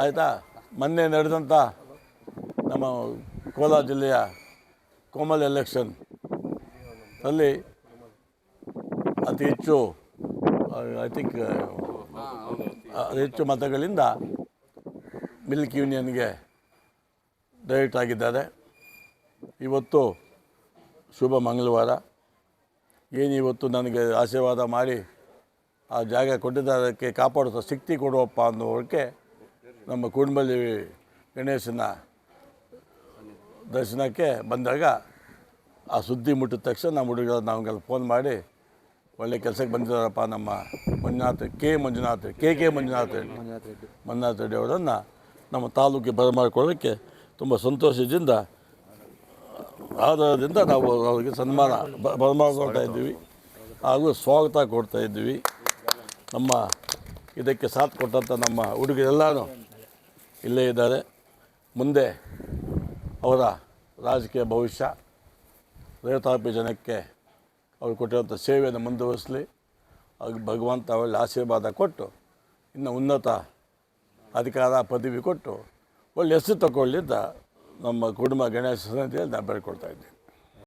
ಆಯಿತಾ? ಮೊನ್ನೆ ನಡೆದಂಥ ನಮ್ಮ ಕೋಲಾರ ಜಿಲ್ಲೆಯ ಕೋಮಲ್ ಎಲೆಕ್ಷನ್ ಅಲ್ಲಿ ಅತಿ ಹೆಚ್ಚು ಐ ಥಿಂಕ್ ಅತಿ ಹೆಚ್ಚು ಮತಗಳಿಂದ ಮಿಲ್ಕ್ ಯೂನಿಯನ್ಗೆ ಡೈರೆಕ್ಟ್ ಆಗಿದ್ದಾರೆ. ಇವತ್ತು ಶುಭ ಮಂಗಳವಾರ. ಏನು ಇವತ್ತು ನನಗೆ ಆಶೀರ್ವಾದ ಮಾಡಿ ಆ ಜಾಗ ಕೊಟ್ಟಿದ್ದಕ್ಕೆ ಕಾಪಾಡೋ ಶಕ್ತಿ ಕೊಡುವಪ್ಪ ಅನ್ನೋಕ್ಕೆ ನಮ್ಮ ಕುಂಡಬಲ್ಲಿ ಗಣೇಶನ ದರ್ಶನಕ್ಕೆ ಬಂದಾಗ ಆ ಸುದ್ದಿ ಮುಟ್ಟಿದ ತಕ್ಷಣ ನಮ್ಮ ಹುಡುಗರು ನಮಗೆಲ್ಲ ಫೋನ್ ಮಾಡಿ ಒಳ್ಳೆ ಕೆಲಸಕ್ಕೆ ಬಂದಿದ್ದಾರಪ್ಪ ನಮ್ಮ Manjunatha K Manjunatha K K Manjunath Reddy. Manjunatha Reddy. ಅವರನ್ನು ನಮ್ಮ ತಾಲೂಕಿಗೆ ಬರಮಾಡಿಕೊಳ್ಳೋಕ್ಕೆ ತುಂಬ ಸಂತೋಷದಿಂದ ಆಧಾರದಿಂದ ನಾವು ಅವರಿಗೆ ಸನ್ಮಾನ ಬ- ಬರಮಾಡ್ಕೊಳ್ತಾ ಇದ್ದೀವಿ. ಹಾಗೂ ಸ್ವಾಗತ ಕೊಡ್ತಾ ಇದ್ದೀವಿ. ನಮ್ಮ ಇದಕ್ಕೆ ಸಾಥ್ ಕೊಟ್ಟಂಥ ನಮ್ಮ ಹುಡುಗರೆಲ್ಲರೂ ಇಲ್ಲೇ ಇದ್ದಾರೆ. ಮುಂದೆ ಅವರ ರಾಜಕೀಯ ಭವಿಷ್ಯ. ರೈತಾಪಿ ಜನಕ್ಕೆ ಅವರು ಕೊಟ್ಟಿರುವಂಥ ಸೇವೆಯನ್ನು ಮುಂದುವರಿಸಲಿ. ಭಗವಂತ ಒಳ್ಳೆ ಆಶೀರ್ವಾದ ಕೊಟ್ಟು, ಇನ್ನು ಉನ್ನತ ಅಧಿಕಾರ ಪದವಿ ಕೊಟ್ಟು ಒಳ್ಳೆ ಹೆಸರು ತಗೊಳ್ಳಿ ಅಂತ ನಮ್ಮ ಕುಟುಂಬ ಗಣೇಶ ಸಮಿತಿಯಲ್ಲಿ ನಾನು ಬೇಡ್ಕೊಳ್ತಾ ಇದ್ದೀನಿ.